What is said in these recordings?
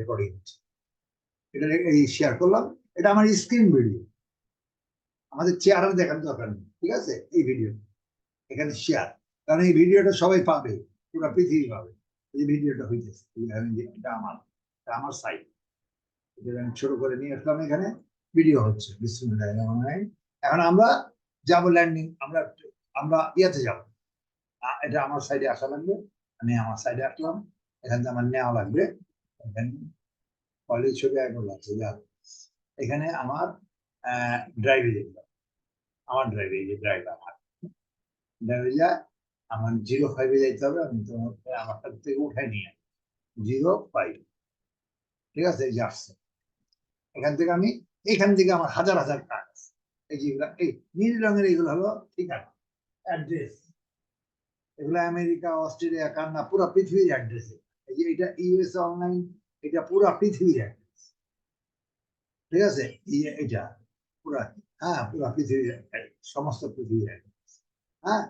Recording হচ্ছে। এটা এই শেয়ার করলাম। এটা আমার স্ক্রিন ভিডিও আমাদের চেহারা দেখার দরকার নেই, ঠিক আছে? এই ভিডিও এখানে শেয়ার কারণ এই ভিডিওটা সবাই পাবে, পুরো পৃথিবী পাবে। এই ভিডিওটা হইতেছে। এটা আমার এটা আমার সাইট এটা আমি ছোট করে নিয়ে আসলাম এখানে। ভিডিও হচ্ছে। এখন আমরা যাব ল্যান্ডিং আমরা আমরা ইয়াতে যাব। এটা আমার সাইডে আসা লাগবে। আমি আমার সাইডে আসলাম। এখান থেকে আমার নেওয়া লাগবে। এখানে কলেজ ছবি একবার লাগছে যা এখানে আমার ড্রাইভে যেতে। আমার ড্রাইভে যে ড্রাইভ আমার। ড্রাইভে যা, আমার জিরো ফাইভে যাইতে হবে, আমি তোমার আমার কাছ থেকে উঠাই নিয়ে জিরো ফাইভ ঠিক আছে? এই যে আসছে। এখান থেকে আমি, এখান থেকে আমার হাজার হাজার আছে। এই যেগুলো এই নীল রঙের এগুলো হলো ঠিকানা অ্যাড্রেস এগুলো আমেরিকা, অস্ট্রেলিয়া কান্না পুরো পৃথিবীর অ্যাড্রেস এটা ইউএস অনলাইন এটা পুরো অ্যাড্রেস ঠিক আছে? এই যে এটা পুরা হ্যাঁ পুরো পৃথিবীর সমস্ত পৃথিবীর হ্যাঁ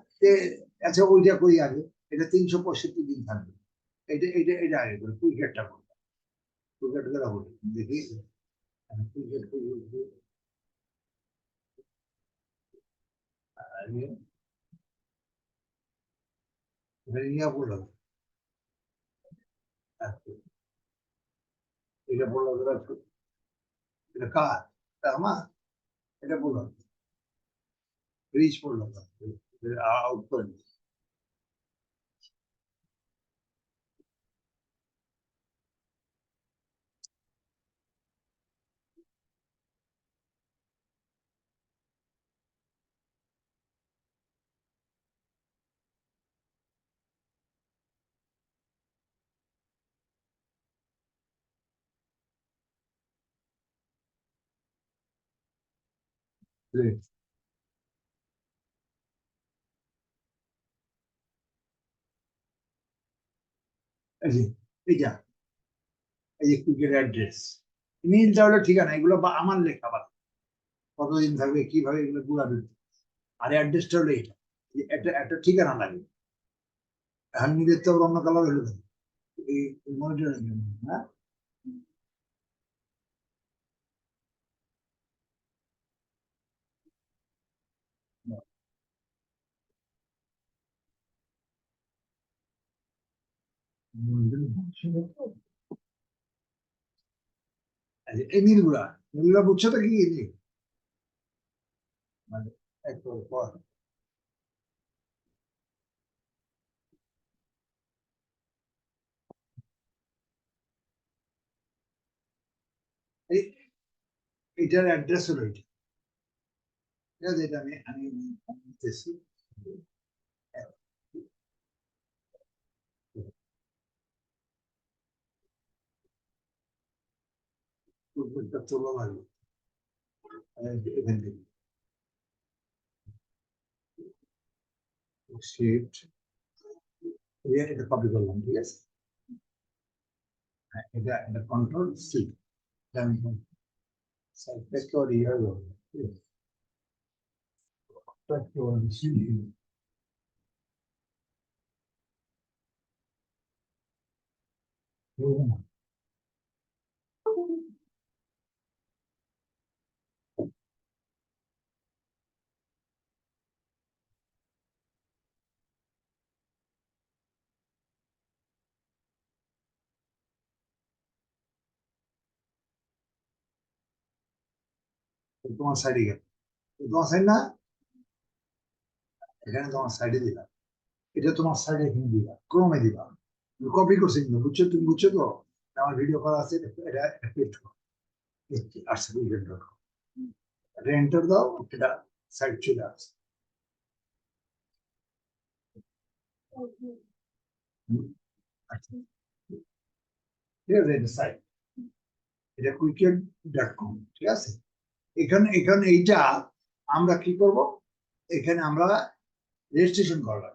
আচ্ছা ওইটা করি আগে। এটা তিনশো পঁয়ষট্টি দিন থাকবে। এটা এটা এটা আগে করি ক্রিকেটটা করব ক্রিকেট করা বলি দেখি ক্রিকেট নিয়ে বললাম। এটা বলল ওরা তো- এটা কার এটা আমার এটা বলল ব্রিজ পড়ল আউট করে Great. এই এইটা এই ক্রিকেট অ্যাড্রেস নীলটা হলো ঠিকানা এগুলো বা আমার লেখা বা কতদিন থাকবে কীভাবে এগুলো গুলাবে আর অ্যাড্রেসটা হলো এটা একটা একটা ঠিকানা লাগে এখন নিজের তো অন্য কালার হলো এই মনিটরের হ্যাঁ এই নীলগুলা নীলগুলা বুঝছ তো কি মানে একটু পর এটার অ্যাড্রেস হলো এটা। ঠিক আছে, এটা আমি আমি কুকুরটা তোলা লাগবে এই যে এখান থেকে শিফট এটা কপি করলাম ঠিক আছে হ্যাঁ, এটা এটা কন্ট্রোল সি আমি সাইডটা করে ইয়ে করব তোমার সাইডে গেল। তোমার সাইড না, এখানে তোমার সাইডে দিলাম। এটা তোমার সাইডে এখানে দিবা ক্রমে দিবা কপি করছি কিন্তু বুঝছ? তুমি বুঝছ তো? আমার ভিডিও করা আছে, এটা এটা পেস্ট করো আসছে ভিডিও ডট কম এটা এন্টার দাও, এটা সাইড চলে আসছে। আচ্ছা। ঠিক আছে এটা সাইড এটা কুইকেট ডট কম ঠিক আছে? এখানে এখানে এইটা আমরা কি করব? এখানে আমরা রেজিস্ট্রেশন করলাম।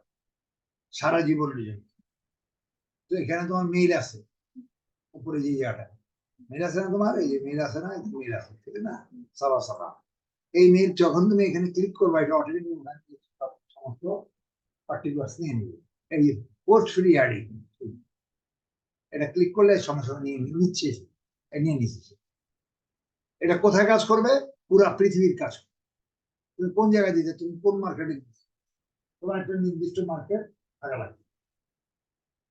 সারা জীবনের জন্য। তো এখানে তোমার মেইল আছে। উপরে যে জায়গাটা মেল আছে না তোমার? এই যে মেল আছে না? মেল আছে, ঠিক না? সাবা সাবা এই মেল যখন তুমি এখানে ক্লিক করবে, এটা অটোমেটিক সমস্ত পার্টিকুলার্স নিয়ে নেবে। এই পোস্ট ফ্রি অ্যাডিং এটা ক্লিক করলে সঙ্গে নিয়ে নিচ্ছে। নিয়ে নিচ্ছে। এটা কোথায় কাজ করবে? পুরা পৃথিবীর কাজ। তুমি কোন জায়গায় দিতে তুমি কোন মার্কেটে দিতে তোমার একটা নির্দিষ্ট মার্কেট থাকা লাগবে।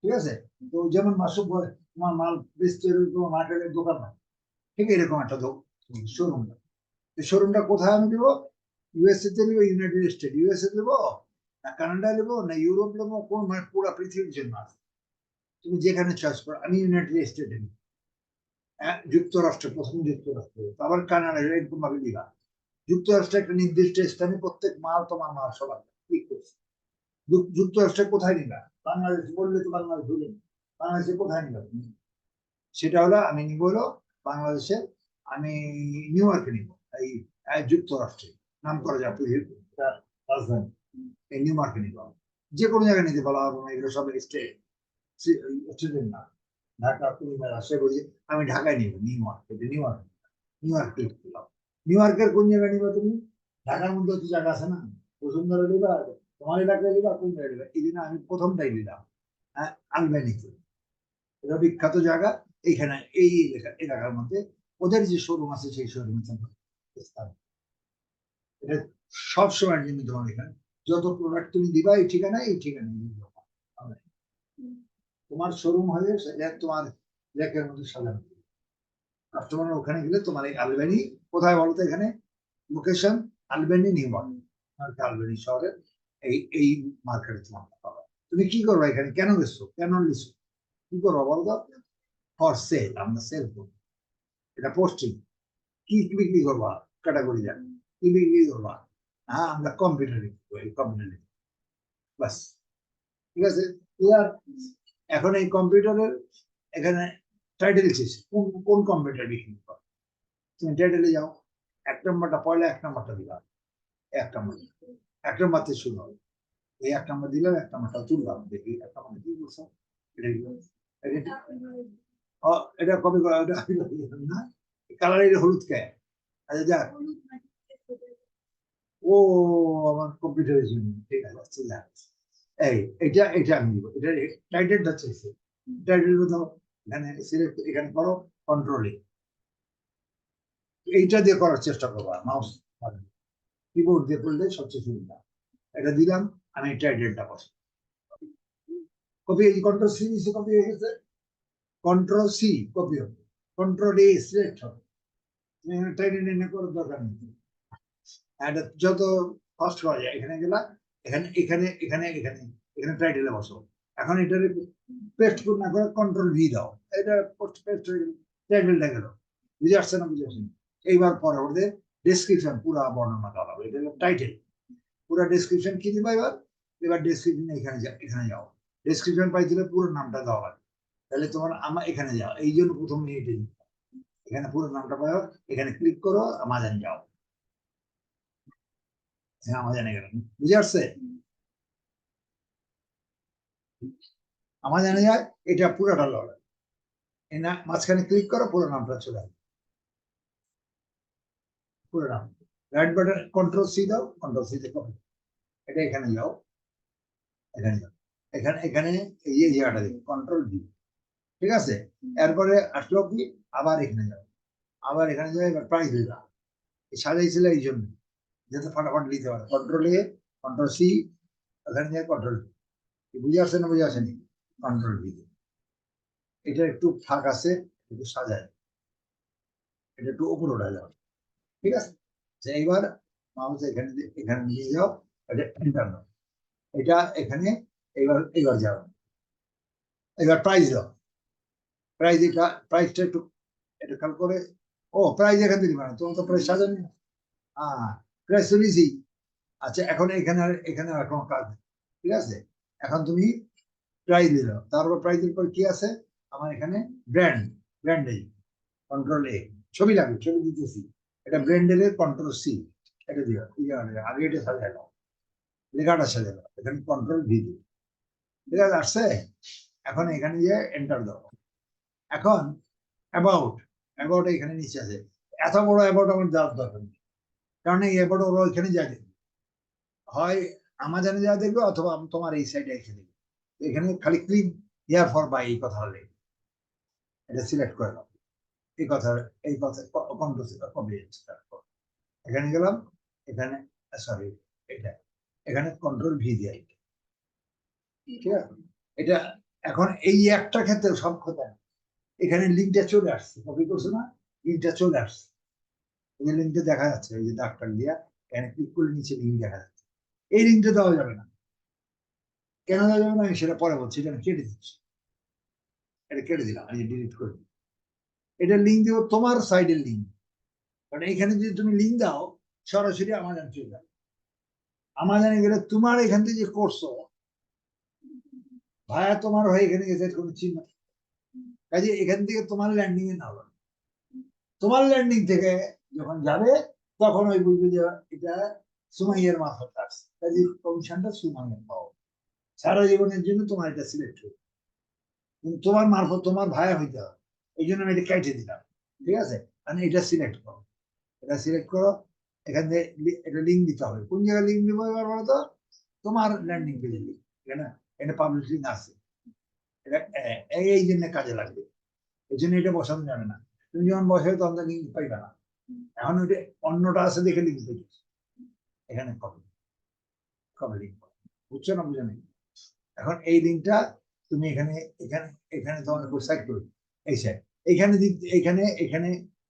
ঠিক আছে? তো যেমন মাসুক বলে, তোমার মাল বেচতে তোমার মার্কেটের দোকান হয়। ঠিক এরকম একটা শোরুম শোরুমটা কোথায় আমি দেবো? ইউএসএ তে নেব ইউনাইটেড স্টেট ইউএসএ দেবো না কানাডা নেব? না ইউরোপ নেব? কোন মানে পুরো পৃথিবীর জন্য আছে? তুমি যেখানে চয়েস করো, আমি ইউনাইটেড স্টেটে নিই যুক্তরাষ্ট্র, প্রথম যুক্তরাষ্ট্র। আবার কানাডা এরকম ভাবে দিবা যুক্তরাষ্ট্রে একটা নির্দিষ্ট স্থানে প্রত্যেক মাল তোমার মাল সবার ক্লিক করছে। যুক্তরাষ্ট্রে কোথায় নিবা? বাংলাদেশ বললে তো বাংলাদেশ ভুলে বাংলাদেশে কোথায় নিবা সেটা হলো আমি নিব হলো বাংলাদেশে, আমি নিউ ইয়র্কে নিব, এই যুক্তরাষ্ট্রে। নাম করা যায় রাজধানী। এই নিউ ইয়র্কে নিব যে কোনো জায়গায় নিতে না এগুলো সব স্টেট স্টেটের না। ঢাকা রাজশাহী বলছি আমি ঢাকায় নিব নিউ ইয়র্ক এটা New York New York click New ইয়র্কের কোন জায়গায় নিবা তুমি? ঢাকার মধ্যে তো জায়গা আছে না? বসুন্ধরা নিবা, তোমার এলাকায় নিবা, কোন জায়গায় নিবা? এই জন্য আমি প্রথমটাই নিলাম হ্যাঁ আলবানিতে এটা বিখ্যাত জায়গা, এইখানে, এই এলাকা এলাকার মধ্যে ওদের যে শোরুম আছে, সেই শোরুমে স্থান। এটা সব সময়ের জন্য তোমার এখানে। যত প্রোডাক্ট তুমি দিবা, এই ঠিকানা এই ঠিকানা তোমার শোরুম সেটা তোমার লেকের মধ্যে সাজানো। কাস্টমার ওখানে গেলে তোমার এই আলবেনি কোথায় তো এখানে? লোকেশন আলবেনি নিউ আলবেনি শহরের এই এই মার্কেটে তোমার তুমি কি করবে এখানে? কেন গেছো? কেন লিখছো কি করব বলো তো ফর সেল আমরা সেল করব। এটা পোস্টিং কি বিক্রি করবা? ক্যাটাগরি যান কি বিক্রি করবা? হ্যাঁ আমরা কম্পিউটারে কম্পিউটারে বাস ঠিক আছে? এখন এই কম্পিউটারের এখানে টাইটেল শেষ কোন কোন কম্পিউটার করো তুমি টাইটেলে যাও। এক নম্বরটা পয়লা এক নম্বরটা দিলাম এক নম্বর। এক নম্বরতে শুরু হবে। এই এক নম্বর দিলাম এক নম্বরটা তুললাম। দেখি এক নম্বর কি? করছ এটা? এটা এটা কবে না কালারের হলুদ কে? আচ্ছা যাক। ও আমার কম্পিউটারের জন্য। ঠিক আছে যাক এই, এটা এটা আমি দিব এটা টাইটেলটা চাইছে। টাইটেল দাও এখানে সিলেক্ট করো কন্ট্রোলে এইটা দিয়ে করার চেষ্টা করবা মাউস কিবোর্ড দিয়ে করলে সবচেয়ে সুবিধা। এটা দিলাম, আমি টাইটেলটা বসে কপি এই কন্ট্রোল সি নিচে কপি হয়ে গেছে। কন্ট্রোল সি কপি হবে। কন্ট্রোল এ সিলেক্ট হবে। টাইটেল এনে করার দরকার নেই। এটা যত ফাস্ট করা যায়, এখানে গেলা এখানে এখানে এখানে এখানে এখানে টাইটেলে বসো। এখন এটার পেস্ট না করে কন্ট্রোল ভি দাও। এটা পোস্ট পেস্ট হয়ে গেল টাইটেলটা গেল। বুঝে আসছে না, বুঝে আসছে এইবার পরে ওদের ডেসক্রিপশন পুরা বর্ণনা দেওয়া হবে এটা টাইটেল পুরা ডেসক্রিপশন কি দিবা এবার? এবার ডেসক্রিপশন এখানে যা এখানে যাও। ডেসক্রিপশন পাই দিলে পুরো নামটা দেওয়া লাগে তাহলে তোমার আমার এখানে যাও। এই জন্য প্রথম মিনিটে এখানে পুরো নামটা পাও এখানে ক্লিক করো, আমাজন যাও। হ্যাঁ আসছে আমাজনে যায় এটা পুরোটা লড়াই এই না মাঝখানে ক্লিক করো পুরো নামটা চলে আসবে পুরো নাম রাইট বাটন কন্ট্রোল সি দাও কন্ট্রোল সি কপি এটা এখানে যাও এখানে যাও এখানে এখানে এই জায়গাটা দেখো কন্ট্রোল ভি ঠিক আছে এরপরে আসলো কি আবার এখানে যাও আবার এখানে যাও এবার প্রাইস দিলাম সাজাইছিল এই জন্য যাতে ফাটাফাট নিতে পারে। কন্ট্রোল এ কন্ট্রোল সি ওখানে যায় কন্ট্রোল বুঝে আসছে না বুঝে আসেনি? কন্ট্রোল ভি এটা একটু ফাঁক আছে, একটু সাজায়। এটা একটু উপরে উঠা যাবে ঠিক আছে? যে এইবার মাউস এখানে এখানে নিয়ে যাও, এটা এন্টার দাও। এটা এখানে এবার এবার যাও। এবার প্রাইজ দাও। প্রাইজ এটা প্রাইসটা একটু, এটা খেয়াল করে। ও প্রাইজ এখান দিবে না তোমার তো প্রাইস সাজানি হ্যাঁ নিয়েছি আচ্ছা এখন এখানে আর এখানে আর কোনো কাজ নেই, ঠিক আছে? এখন তুমি প্রাইজ দিল তারপর প্রাইজ প্রাইজের পর কি আছে? আমার এখানে ব্র্যান্ড ব্র্যান্ডেজ কন্ট্রোল এ ছবি লাগবে, ছবি দিতেছি। এটা ব্র্যান্ডের কন্ট্রোল সি এটা দিও আগে এটা সাজালো লেখাটা সাজালো এখানে কন্ট্রোল ভি দিও। ঠিক আছে, আসছে? এখন এখানে যে এন্টার দাও। এখন অ্যাবাউট অ্যাবাউট এখানে নিচে আছে। এত বড় অ্যাবাউট আমার দেওয়ার দরকার নেই। কারণ এই ওরা ওইখানে যা দেখবে। হয় আমাজনে যা দেখবে অথবা তোমার এই সাইডে এসে দেখবে। এখানে খালি ক্লিক হিয়ার ফর বাই এই কথা হলে। এটা সিলেক্ট করে দাও এই কথা এই কথা কন্ট্রোল এখানে গেলাম, এখানে সরি এটা। এখানে কন্ট্রোল ভি দিয়ে ঠিক আছে? এটা এখন এই একটা ক্ষেত্রে সব কথা। এখানে লিঙ্কটা চলে আসছে। কপি করছ না? লিঙ্কটা চলে আসছে। এই লিঙ্কটা দেখা যাচ্ছে যে দিয়া এখানে ক্লিক নিচে লিঙ্ক দেখা যাচ্ছে। এই দেওয়া যাবে না। কেন দেওয়া যাবে না? আমি সেটা পরে বলছি, এটা আমি কেটে দিচ্ছি। এটা কেটে দিলাম ডিলিট করে। এটা লিঙ্ক দিব তোমার সাইডের লিঙ্ক কারণ এখানে যদি তুমি লিঙ্ক দাও, সরাসরি আমাজন চলে যাবে। আমাজনে গেলে তোমার এখান থেকে যে করছ ভায়া তোমার হয়ে এখানে গেছে কোনো চিহ্ন। কাজে এখান থেকে তোমার ল্যান্ডিং এ নাও তোমার ল্যান্ডিং থেকে যখন যাবে, তখন ওই বুঝবে যে এটা সুমাইয়ের মারফত আসছে কাজে কমিশনটা সুমাইয়ের পাও সারা জীবনের জন্য তোমার এটা সিলেক্ট হবে কিন্তু তোমার মারফত, তোমার ভায়া হইতে হবে। এই জন্য আমি এটা কেটে দিলাম। ঠিক আছে? মানে এটা সিলেক্ট করো। এটা সিলেক্ট করো। এখান থেকে এটা লিঙ্ক দিতে হবে। কোন জায়গায় লিঙ্ক দিব এবার বলো তো? তোমার ল্যান্ডিং পেজে লিঙ্ক এখানে এটা পাবলিক লিঙ্ক আছে। এটা এই জন্য কাজে লাগবে। এই জন্য এটা বসানো যাবে না। তুমি যখন বসাবে তখন লিঙ্ক পাইবে না। এখন ওইটা অন্যটা আছে দেখে পেয়ে এখানে কবে কবে লিঙ্ক বুঝছ না বুঝে এখন এই লিঙ্কটা তুমি এখানে এখানে এখানে তোমার সাইড করবে এই সাইড এখানে দি- এখানে,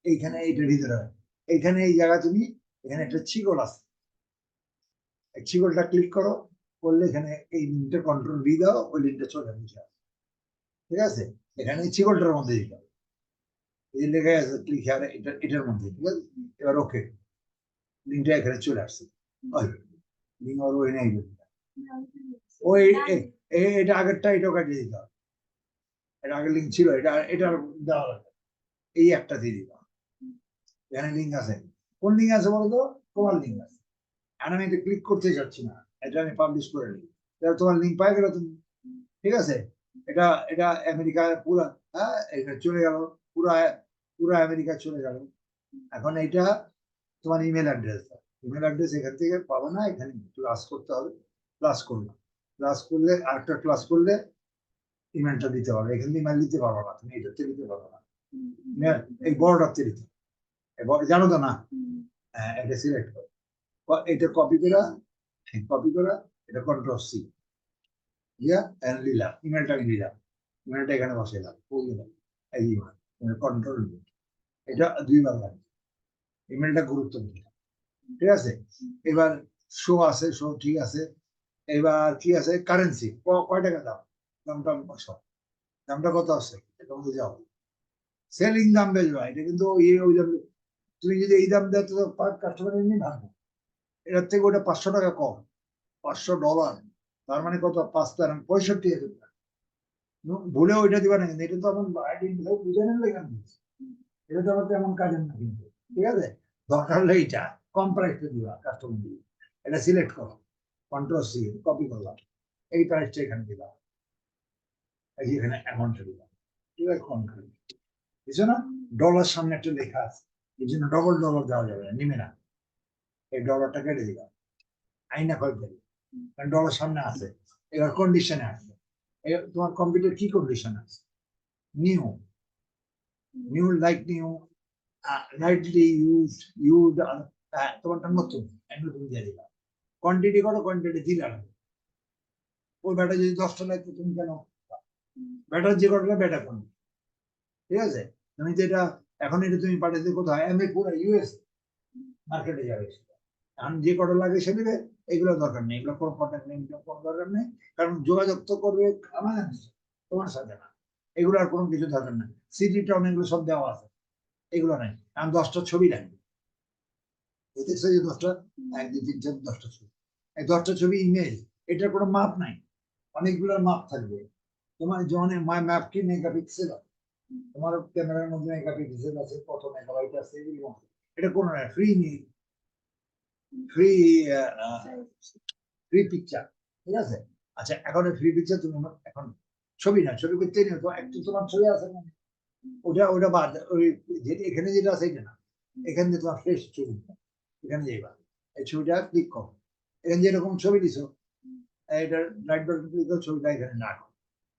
এইখানে এইটা ভিতরে হয় এইখানে এই জায়গা তুমি, এখানে একটা ছিগল আছে। এই ছিগলটা ক্লিক করো, করলে এখানে এই লিঙ্কটা কন্ট্রোল বি দাও, ওই লিঙ্কটা চলে নিচে। ঠিক আছে? এখানে ছিগলটার মধ্যে দিতে হবে। এই লেখা আছে ক্লিক আর এটা, এটার মধ্যে, ঠিক আছে? এবার ওকে, লিঙ্কটা এখানে চলে আসছে। লিঙ্ক আর ওই নেই ওই এটা আগেরটা এটাও কাটিয়ে দিতে হবে। এটা আগের লিঙ্ক ছিল, এটা এটা দেওয়া হবে এই একটা দিয়ে দিতে এখানে লিঙ্ক আছে। কোন লিঙ্ক আছে বলতো? তোমার লিঙ্ক আছে। আর আমি এটা ক্লিক করতে চাচ্ছি না। এটা আমি পাবলিশ করে নিই। তাহলে তোমার লিঙ্ক পাই গেল তুমি। ঠিক আছে? এটা এটা আমেরিকা পুরা হ্যাঁ? এটা চলে গেল। পুরা পুরা আমেরিকা চলে গেল। এখন এটা তোমার ইমেল অ্যাড্রেস ইমেল অ্যাড্রেস এখান থেকে পাবো না এখানে ক্লাস করতে হবে। ক্লাস করলাম ক্লাস করলে আরেকটা ক্লাস করলে ইমেলটা দিতে পারবে। এখান থেকে ইমেল দিতে পারব না তুমি এটাতে দিতে পারব না। email এই বড়টাতে দিতে। জানো তো না? হ্যাঁ এটা সিলেক্ট করো। এটা কপি করা কপি করা এটা কন্ট্রোল সি ইয়া এন্ড নিলাম। ইমেলটা আমি নিলাম। ইমেলটা এখানে বসাইলাম এই ইমেল কন্ট্রোল এটা দুইবার লাগবে ইমেলটা গুরুত্বপূর্ণ ঠিক আছে? এবার শো আছে শো ঠিক আছে। এবার কি আছে? কারেন্সি কয় টাকা দাম? দামটা সব দামটা কত আছে? এটা বুঝে যাও। সেলিং দাম বেচবা এটা কিন্তু ইয়ে ওই দাম তুমি যদি এই দাম দেয়, তো কাস্টমার এমনি ভাববে এটার থেকে ওটা পাঁচশো টাকা কম। পাঁচশো ডলার তার মানে কত? পাঁচ তার পঁয়ষট্টি হাজার ভুলে ওইটা দিবা না কিন্তু। এটা তো আমার আইডেন্টি বুঝে নেন লেখান এটা তো তেমন কাজের না, কিন্তু ঠিক আছে? দরকার হলে এইটা, কম প্রাইসটা দিবা কাস্টমার দিবে এটা সিলেক্ট করো কন্ট্রোল সি কপি করলাম এই প্রাইসটা এখানে দিবা। এই এখানে অ্যামাউন্টটা দিবা। ঠিক আছে কন্ট্রোল বুঝছ না? ডলার সামনে একটা লেখা আছে। এই জন্য ডবল ডলার দেওয়া যাবে না নিমে না। এই ডলারটা কেটে দিবা। আইনা কয় দেবে কারণ ডলার সামনে আছে। এবার কন্ডিশনে আছে তোমার কম্পিউটার কি কন্ডিশন আছে? New new like new lightly use use তোমারটা নতুন নতুন দিয়ে দিলাম কোয়ান্টিটি করো কোয়ান্টিটি দিলে ওই ব্যাটা যদি দশটা লাগতো তুমি কেন ব্যাটার যে কটা ব্যাটা কোন ঠিক আছে? তুমি যেটা এখন এটা তুমি পাঠাতে কোথায় আমি পুরো ইউএস মার্কেটে যাবে। এখন যে কটা লাগে সে নেবে এগুলো দরকার নেই এগুলো কোনো কন্ট্যাক্ট নেই কোনো দরকার নেই কারণ যোগাযোগ তো করবে আমার তোমার সাথে না এগুলো আর কোনো কিছু দরকার নেই টাউন এগুলো সব দেওয়া আছে। এগুলো নাই। আমি দশটা ছবি লাগবে। এই যে দশটা? এক দুই তিন চার দশটা ছবি। এই দশটা ছবি ইমেজ এটার কোনো মাপ নাই। অনেকগুলোর মাপ থাকবে। তোমার যেমন মাই ম্যাপ কি মেগাপিক্সেল তোমার ক্যামেরার মধ্যে মেগাপিক্সেল আছে কত মেগাবাইট আছে আছে। এটা কোনো নাই ফ্রি নেই ফ্রি ফ্রি পিকচার ঠিক আছে? আচ্ছা এখন ফ্রি পিকচার তুমি এখন ছবি না ছবি করতে নিও তো একটু তোমার ছবি আছে না? ওটা ওটা বাদ ওই যেটা এখানে যেটা আছে না। এখান থেকে তোমার ফ্রেশ ছবি, এখানে যাইবা এই ছবিটা ক্লিক করো। এখানে যেরকম ছবি দিছো, এটা লাইট বাটন ক্লিক করো, ছবিটা এখানে না করো।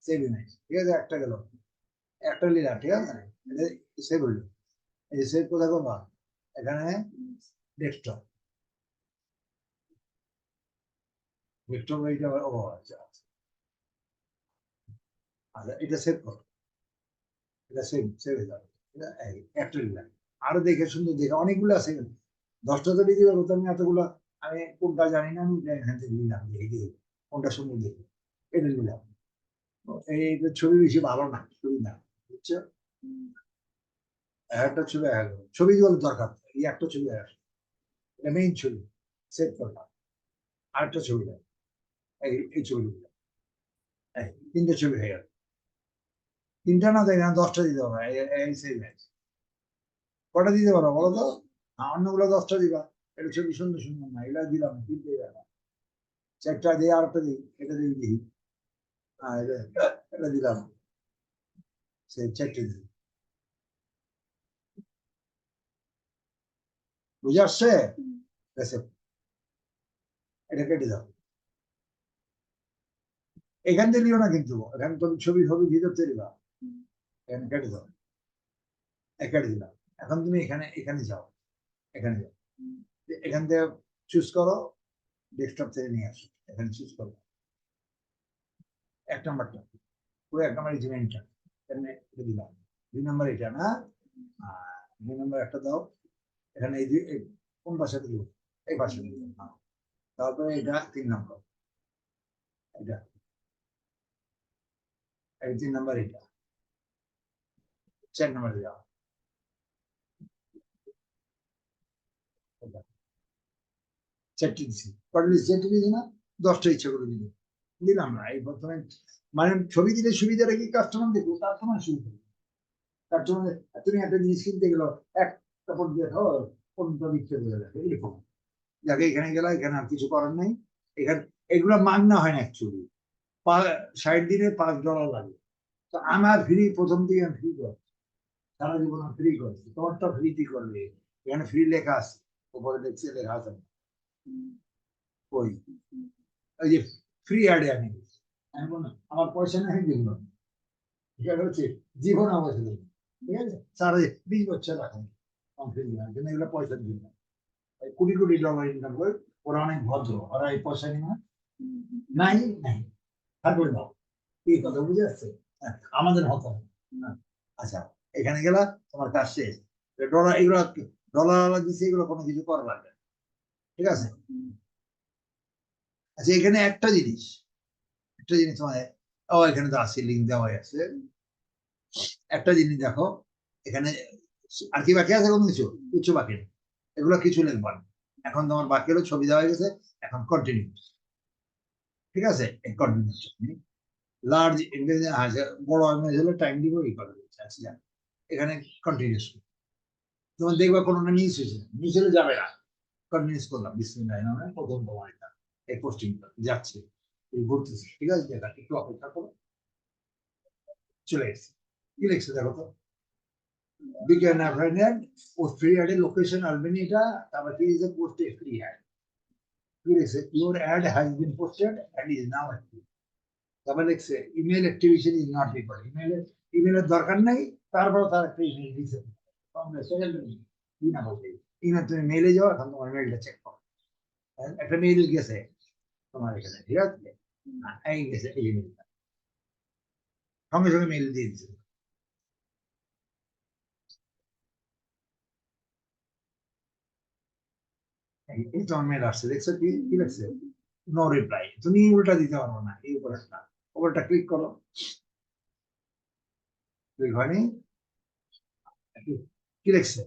সেভ ইমেজ ঠিক আছে? একটা গেল। একটা লিলা ঠিক আছে? এটা সেভ হইল। এই সেভ কোথায় করবা? এখানে ডেস্কটপ ডেস্কটপ এইটা ও আচ্ছা আচ্ছা। আচ্ছা এটা সেভ করো। এটা সেভ সেভ যাবে একটা লিলা আরও দেখে সুন্দর দেখে অনেকগুলো আছে। দশটা তো দিতে পারব আমি এতগুলো আমি কোনটা জানি না, আমি এখান থেকে নিলাম দেখে দিয়ে কোনটা সুন্দর দেখে। এটা নিলাম। এই ছবি বেশি ভালো না, ছবি না, বুঝছ? একটা ছবি ছবি গুলো দরকার, এই একটা ছবি এটা মেইন ছবি সেট করলাম। আরেকটা ছবি এই এই ছবিগুলো। তিনটে ছবি হয়ে গেল। তিনটা না দেখ দশটা দিতে পারো এই- সেই ম্যাচ কটা দিতে পারো বলো তো? অন্যগুলো দশটা দিবা। এটা ছবি সুন্দর সুন্দর না এগুলা দিলাম দিলাম চারটা দিয়ে আর একটা দিই, এটা দিয়ে দিই এটা এটা দিলাম। সেই চারটে দিই। বুঝে আসছে? এটা কেটে দাও। এখান থেকে নিও না কিন্তু, এখানে তুমি ছবি ছবি ভিতর থেকে দিবা এখানে কেটে দাও দিলাম এখন তুমি এখানে এখানে যাও। এখানে যাও। এখান থেকে চুজ করো ডেস্কটপ থেকে নিয়ে আসো। এখানে চুজ করো। এক নাম্বারটা। পুরো এক নাম্বার রিজিমেন্টটা এখানে এটা দিলাম দুই নাম্বার এটা না? দুই নাম্বার একটা দাও। এখানে এই কোন পাশে দিল? এই পাশে দিল। হ্যাঁ। তারপরে এটা তিন নম্বর। এটা। এই তিন নম্বর এটা। নম্বরে যাও এটা। চারটি দিছি না দশটা ইচ্ছা করে মানে ছবি দিলে সুবিধাটা কি একটা জিনিস কিনতে গেলো এক কাপড় দিয়ে খাও কোনটা বিক্রি করে যাকে এখানে গেলে এখানে আর কিছু করার নেই এখানে এগুলো মাগনা হয় না অ্যাকচুয়ালি ষাট দিনে পাঁচ ডলার লাগে তো আমার ফ্রি প্রথম দিকে আমি ফ্রি করছি সারা জীবন ফ্রি করছি তোমারটা ফ্রিতে করবে। এখানে ফ্রি লেখা আছে। উপরে দেখছি লেখা আছে। ওই। ওই যে ফ্রি অ্যাডে আমি আমার পয়সা নেই দিব এটা হচ্ছে জীবন আমার ঠিক আছে? সারা বিশ বছর রাখুন কিন্তু এগুলো পয়সা দিবি না। কোটি কোটি ডলার ইনকাম করে ওরা অনেক ভদ্র। ওরা এই পয়সা নিয়ে না নাই নাই। তারপরে দাও। এই কথা বুঝে আসছে? হ্যাঁ, আমাদের হতো না আচ্ছা। এখানে গেলা, তোমার কাজ শেষ। ডলার এগুলো ডলার দিচ্ছে এগুলো কোনো কিছু করা লাগবে ঠিক আছে? আচ্ছা এখানে একটা জিনিস। একটা জিনিস তোমার, ও, এখানে তো আছে লিঙ্ক দেওয়া আছে। একটা জিনিস দেখো, এখানে আর কি বাকি আছে কোনো কিছু? কিছু বাকি নেই। এগুলো কিছু লিখবা না। এখন তোমার বাকি হলো, ছবি দেওয়া হয়ে গেছে, এখন কন্টিনিউ ঠিক আছে? কন্টিনিউ লার্জ ইংরেজি আছে বড় টাইম দিব, এই করে আচ্ছা। এখানে কন্টিনিউস তোমার দেখবা কোনো না মিস হয়েছে মিস হলে যাবে না। কন্টিনিউস করলাম, বিসমিল্লাহ নামে প্রথম তোমার এটা এই পোস্টিং যাচ্ছে ঘুরতেছে। ঠিক আছে, দেখা, একটু অপেক্ষা করো। চলে এসেছে। কি লিখছে দেখো তো? বিজ্ঞান পোস্ট ফ্রি লোকেশন আলবেনিটা তারপর কি ইজ পোস্ট ফ্রি অ্যাড কি লিখছে? Your ad has been posted and is now active তারপর লিখছে ইমেল অ্যাক্টিভেশন ইজ নট ইমেলের ইমেলের দরকার নেই তারপর তার একটা ইমেল বলতে ইমেল তুমি মেলে যাও এখন তোমার মেলটা চেক করো। হ্যাঁ, একটা মেল গেছে তোমার এখানে ঠিক আছে? হ্যাঁ, এই গেছে এই মেলটা সঙ্গে সঙ্গে মেল দিয়ে দিচ্ছে এই- তোমার মেল আসছে দেখছ কি কি লাগছে? নো রিপ্লাই তুমি উল্টা দিতে পারব না এই উপরেরটা। উপরটা ক্লিক করো। ক্লিক হয়নি? কি লিখছে?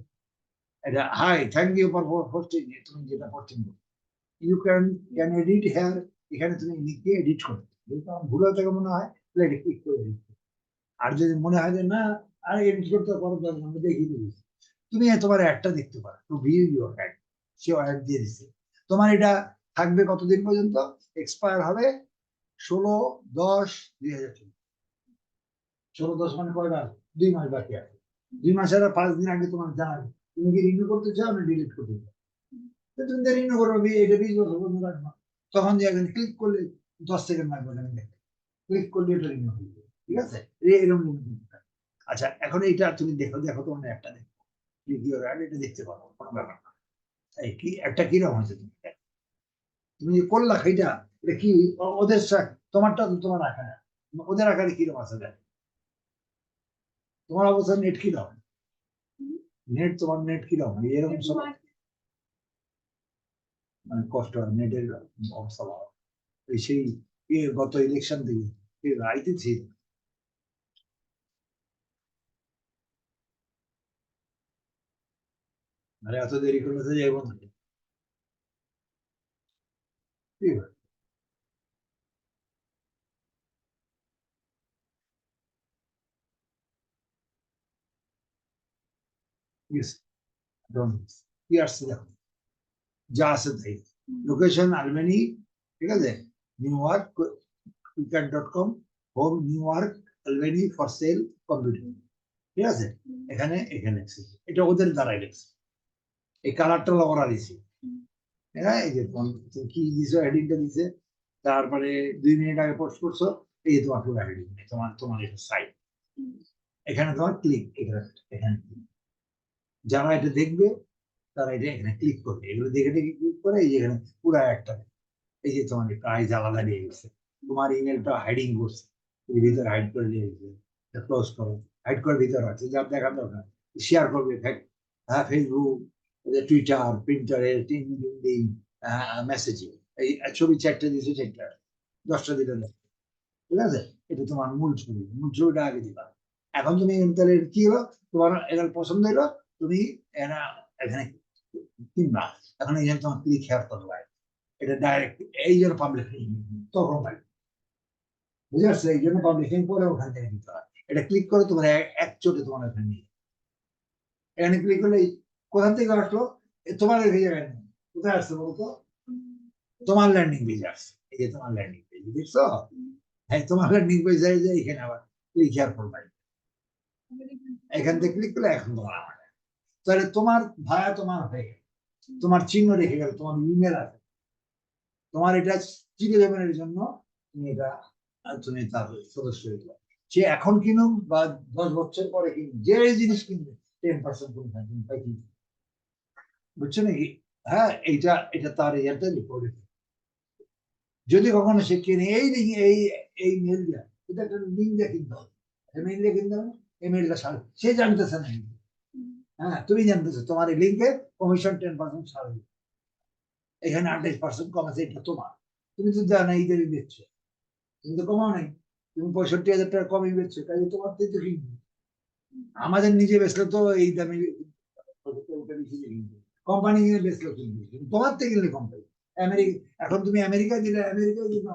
এটা hi thank you for posting তুমি যেটা you can can edit here এখানে তুমি লিখে এডিট যদি তোমার ভুল মনে হয়, তাহলে এটা ক্লিক করে করো। আর যদি মনে হয় যে, না, আর এডিট করতে পারো আমি দেখিয়ে তুমি তোমার একটা দেখতে পারো। টু ভিউ ইউর অ্যাড সে অ্যাড দিয়ে দিচ্ছে তোমার এটা থাকবে কতদিন পর্যন্ত? এক্সপায়ার হবে ষোলো দশ দুই হাজার ষোলো দশ মানে কয় মাস দুই মাস বাকি আছে। দুই মাসের আর পাঁচ দিন আগে তোমার জানাবে তুমি কি রিনিউ করতে চাও না ডিলিট করতে চাও? তুমি তো রিনিউ করবে এটা বিশ বছর পর্যন্ত রাখবা। তখন যে এখন ক্লিক করলে দশ সেকেন্ড লাগবে না। ক্লিক করলে এটা রিনিউ হয়ে যাবে, ঠিক আছে? এরকম। আচ্ছা এখন এইটা তুমি দেখো দেখো তোমার একটা দেখো। ক্লিক ইউর এটা দেখতে পারো, কোনো ব্যাপার না। এই কি, একটা কীরকম হয়েছে তুমি। তুমি যে করলা, সেইটা, এটা কি ওদের তোমারটা তো তোমার রাখা ওদের আকারে কীরকম আছে দেখ। তোমার অবস্থা নেট কি দাও? নেট তোমার নেট কীরকম এরকম সব মানে কষ্ট হয় নেটের অবস্থা ভালো। এই সেই গত ইলেকশন থেকে আইতেছি মানে এত দেরি করে যাইব না ঠিক আছে Yes. Don't. দেখো যা আছে তাই লোকেশন আলমেনি ঠিক আছে? New York Quikr dot com home New York আলমেনি for sale computer ঠিক আছে? এখানে এখানে এটা ওদের দ্বারাই লেখছে এই কালারটা ওরা দিছে হ্যাঁ এই যে কি দিছো হেডিংটা দিছে? তারপরে দুই মিনিট আগে পোস্ট করছ, এই তোমার পুরো হেডিং তোমার তোমার এটা সাইট এখানে তোমার ক্লিক এখানে এখানে। যারা এটা দেখবে, তারা এটা এখানে ক্লিক করবে। এগুলো দেখে দেখে ক্লিক করে, এই যে এখানে পুরো একটা, এই যে তোমার প্রাইস আলাদা দিয়ে গেছে তোমার ইমেলটা হাইডিং করছে। ভিতরে হাইড করে দিয়ে গেছে ক্লোজ করো। হাইড করে ভিতরে আছে যার দেখার দরকার। শেয়ার করবে হ্যাঁ ফেসবুক টুইটার লিঙ্কডিন মেসেজিং এই ছবি চারটে দিয়েছে চারটা। দশটা দিলে। ঠিক আছে? এটা তোমার মূল ছবি। মূল ছবিটা আগে দিবা। এখন তুমি তাহলে কি হলো? তোমার এখানে পছন্দ হলো? তুমি এরা এখানে কিনবা। এখন এখানে তোমার ক্লিক হেয়ার করবে এটা ডাইরেক্ট এই জন্য পাবলিক তখন পাই বুঝে আসছে? এই জন্য পাবলিশিং করে ওখান থেকে নিতে হয়। এটা ক্লিক করে তোমার এক- চোটে তোমার এখানে নিয়ে এখানে ক্লিক করলে এই কোথান থেকে আসলো? তোমার এই জায়গায় নেই। কোথায় আসছে বলতো? তোমার ল্যান্ডিং পেজ আসছে। এই যে তোমার ল্যান্ডিং পেজ দেখছ? হ্যাঁ তোমার ল্যান্ডিং পেজ যায় যে এখানে আবার ক্লিক হেয়ার করবে। এখান থেকে ক্লিক করলে এখন তোমার আমার তাহলে তোমার ভাড়া তোমার হয়ে গেল। তোমার চিহ্ন রেখে গেল তোমার ইমেল আছে। তোমার এটা চিরজীবনের জন্য তুমি এটা তুমি তার সদস্য পারো। সে এখন কিনুক বা দশ বছর পরে কিনুক যে জিনিস কিনবে টেন পার্সেন্ট করে থাকবে তাই কি বুঝছ নাকি? হ্যাঁ এইটা এটা তার ইয়াতে রিপোর্ট যদি কখনো সে কিনে এই link, এই এই মেল দেয় এটা একটা লিঙ্ক দিয়ে কিনতে হবে। মেল দিয়ে কিনতে হবে এই মেলটা সে জানতেছে না। কিন্তু। হ্যাঁ তুমি জানতেছো, তোমার এই লিঙ্কে কমিশন টেন পার্সেন্ট ছাড়। এখানে আঠাইশ পার্সেন্ট কম আছে, এটা তোমার। তুমি তো জানো, এই দেরি বেচছো। তুমি তো কমাও নাই। তুমি পঁয়ষট্টি হাজার টাকা কমই বেচছো তাই তোমার তো কিনবে। আমাদের নিজে বেচলে তো এই দামে কোম্পানি কিনে বেচলে কিনবে। তোমার থেকে কিনলে কোম্পানি আমেরিকা এখন তুমি আমেরিকা দিলে, আমেরিকায় না।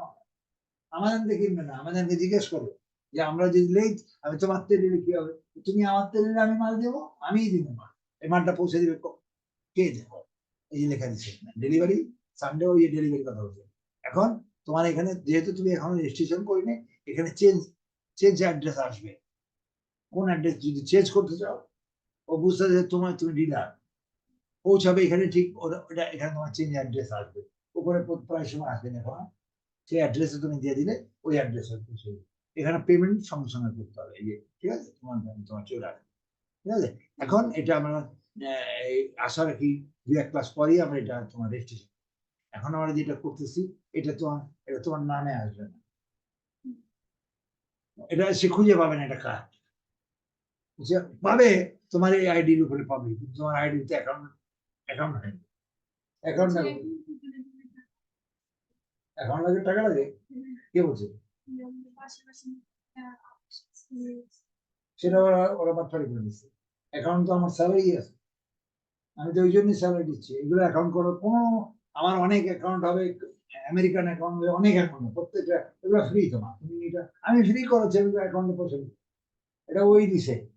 আমাদের কিনবে না, আমাদেরকে জিজ্ঞেস করো। যে আমরা যদি লেই, আমি তোমার থেকে নিলে কি হবে? তুমি আমার থেকে নিলে আমি মাল দেবো, আমিই দিব মাল। এই মালটা পৌঁছে দেবে ক- দেবো? এই যে লেখা দিচ্ছে ডেলিভারি সানডে ওই ডেলিভারি কথা বলছে। এখন তোমার এখানে, যেহেতু তুমি এখন রেজিস্ট্রেশন করিনি, এখানে চেঞ্জ চেঞ্জ অ্যাড্রেস আসবে। কোন অ্যাড্রেস যদি চেঞ্জ করতে চাও, ও বুঝতে যে তোমার তুমি ডিলার পৌঁছাবে এখানে ঠিক ওটা- এখানে তোমার চেঞ্জ অ্যাড্রেস আসবে। উপরে প্র- প্রায় সময় আসবে না এখন। সেই অ্যাড্রেসে তুমি দিয়ে দিলে, ওই অ্যাড্রেসে পৌঁছে। এখানে পেমেন্ট সঙ্গে সঙ্গে করতে হবে। এই যে ঠিক আছে? তোমার তোমার চলে আসবে ঠিক আছে? এখন এটা আমরা আশা রাখি দু এক ক্লাস পরেই আমরা এটা তোমার রেজিস্ট্রেশন এখন আমরা যেটা করতেছি এটা তোমার এটা তোমার নামে আসবে না। এটা সে খুঁজে পাবে না এটা কার? সে পাবে তোমার এই আইডির উপরে পাবে কিন্তু তোমার আইডিতে অ্যাকাউন্ট অ্যাকাউন্ট হয় অ্যাকাউন্ট অ্যাকাউন্ট লাগে? টাকা লাগে? কে বলছে? সেটা ওরা ওরা করে দিচ্ছে। অ্যাকাউন্ট তো আমার স্যালারি আছে। আমি তো ওই জন্যই স্যালারি দিচ্ছি। এগুলো অ্যাকাউন্ট করার কোনো, আমার অনেক অ্যাকাউন্ট হবে আমেরিকান অ্যাকাউন্ট হবে, অনেক অ্যাকাউন্ট প্রত্যেকটা, এগুলো ফ্রি তোমার তুমি এটা, আমি ফ্রি করেছি, আমি অ্যাকাউন্টে পয়সা এটা ওই দিছে।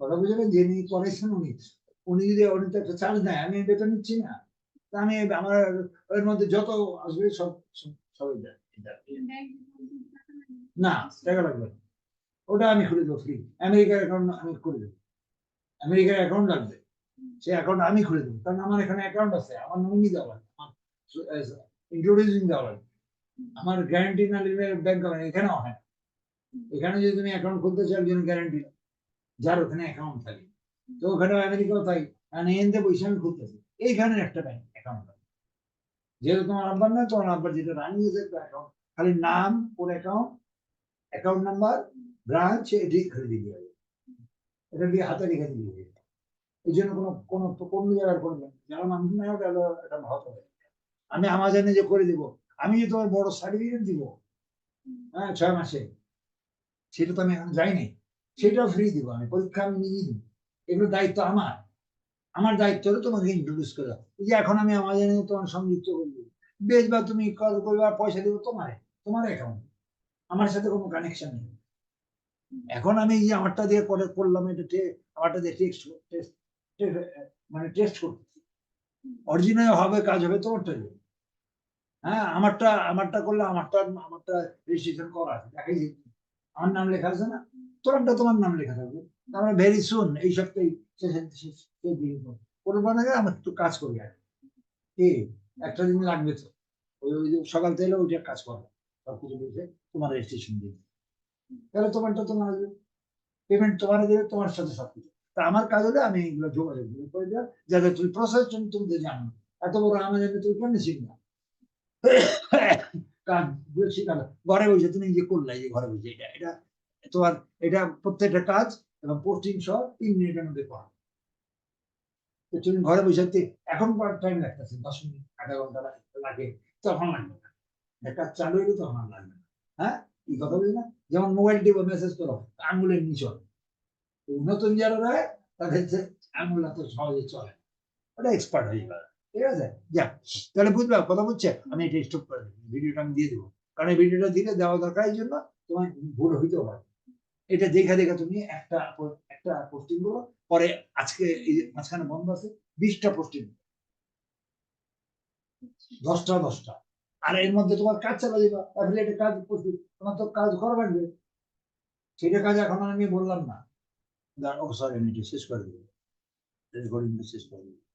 কথা বুঝলেন যে নিয়ে করেছেন উনি উনি যদি উনি তো একটা চার্জ নেয় আমি বেতন নিচ্ছি না। তা আমি আমার, ওর মধ্যে যত আসবে সব, সব- সবই দেয়। এটা। না, টাকা লাগবে। ওটা আমি খুলে দেবো ফ্রি আমেরিকার অ্যাকাউন্ট আমি করে দেবো। আমেরিকার অ্যাকাউন্ট লাগবে। সেই অ্যাকাউন্ট আমি খুলে দেবো। কারণ আমার এখানে অ্যাকাউন্ট আছে। আমার নমিনি দেওয়া আমার ইন্ট্রোডিউসিং দেওয়া আমার গ্যারান্টি না নিলে ব্যাংক এখানেও হয় না। এখানে যদি তুমি অ্যাকাউন্ট খুলতে চাও একজন গ্যারান্টি যার ওখানে অ্যাকাউন্ট থাকে। তো ওখানে আমেরিকাও তাই। মানে এনতে পয়সা আমি খুলতেছি। এইখানে একটা ব্যাংক অ্যাকাউন্ট আছে যেহেতু তোমার আব্বার না তোমার আব্বার যেটা রানিং অ্যাকাউন্ট খালি নাম, ওর অ্যাকাউন্ট অ্যাকাউন্ট নাম্বার ব্রাঞ্চ এটি খালি দিতে হবে এটা দিয়ে হাতে রেখে দিতে হবে এই জন্য কোনো কোনো কোনো জায়গার কোনো যারা মানুষ না ওটা এটা ভালো হবে আমি আমাজনে যে করে দিব, আমি যে তোমার বড় সার্টিফিকেট দিব হ্যাঁ ছয় মাসে, সেটা তো আমি এখন যাইনি। সেটাও ফ্রি দিব আমি, পরীক্ষা আমি নিজেই দিব। এগুলো দায়িত্ব আমার। আমার দায়িত্ব হলো তোমাকে ইন্ট্রোডিউস করা। যে এখন আমি আমাজনে তোমার সংযুক্ত করব। বেচবা তুমি কল করবে আর পয়সা দেবো তোমার তোমার অ্যাকাউন্ট আমার সাথে কোনো কানেকশন নেই। এখন আমি এই আমারটা দিয়ে করে করলাম, এটা আমারটা দিয়ে টেক্সট টেস্ট মানে টেস্ট করতেছি অরিজিনাল হবে, কাজ হবে তোমারটা দিয়ে হ্যাঁ আমারটা আমারটা করলে আমারটা আমারটা রেজিস্ট্রেশন করা আছে, দেখাই। আমার নাম লেখা আছে না? তোমারটা তোমার নাম লেখা থাকবে। আমরা ভেরি সুন এই সপ্তাহে শেষের শেষ- শেষ দিকে করব। না আমার একটু কাজ করি আর। কি একটা দিন লাগবে তো। ওই সকাল থেকে ওইটা কাজ করো সব কিছু বুঝে? তোমার রেজিস্ট্রেশন দিবে তাহলে তোমারটা তোমার আসবে। পেমেন্ট তোমার দেবে, তোমার সাথে সব কিছু। তা আমার কাজ হলে আমি এগুলো যোগাযোগ করে দেওয়া, যাতে তুমি প্রসেস তুমি জানো। না। এত বড় আমাদের তুমি শিখবা? কাজ শিখালো। ঘরে বসে তুমি যে করলে যে ঘরে বসে, এটা এটা, তোমার, এটা প্রত্যেকটা কাজ এবং পোস্টিং সহ তিন মিনিটের মধ্যে করা। তুমি ঘরে বসে এখন টাইম লাগতেছে, দশ মিনিট, আধা ঘণ্টা লাগে- তখন লাগবে না। কাজ চালু হইলে তখন লাগবে না। হ্যাঁ? এই কথা বলি না? যেমন মোবাইল টিপে মেসেজ করো আঙুলের নিচল। নতুন যারা রয়, তাদের যে আঙুল এত সহজে চলে। ওটা এক্সপার্ট হয়ে যাবে ঠিক আছে? যাক, তাহলে বুঝবে, কথা বুঝছে? আমি এটা স্টপ করে ভিডিওটা আমি দিয়ে দেবো। কারণ এই ভিডিওটা দিলে দেওয়া দরকার এই জন্য তোমার ভুল হইতেও পারে। এটা দেখে দেখে তুমি একটা একটা পোস্টিং করো। পরে আজকে এই মাঝখানে বন্ধ আছে, বিশটা পোস্টিং দশটা দশটা। আর এর মধ্যে তোমার কাজ চালা দিবা এটা কাজ পোস্টিং তোমার তো কাজ করা লাগবে সেটা কাজ এখন আমি বললাম না। ও সরি আমি শেষ করে দেবো। রেকর্ডিং শেষ করে দেবো।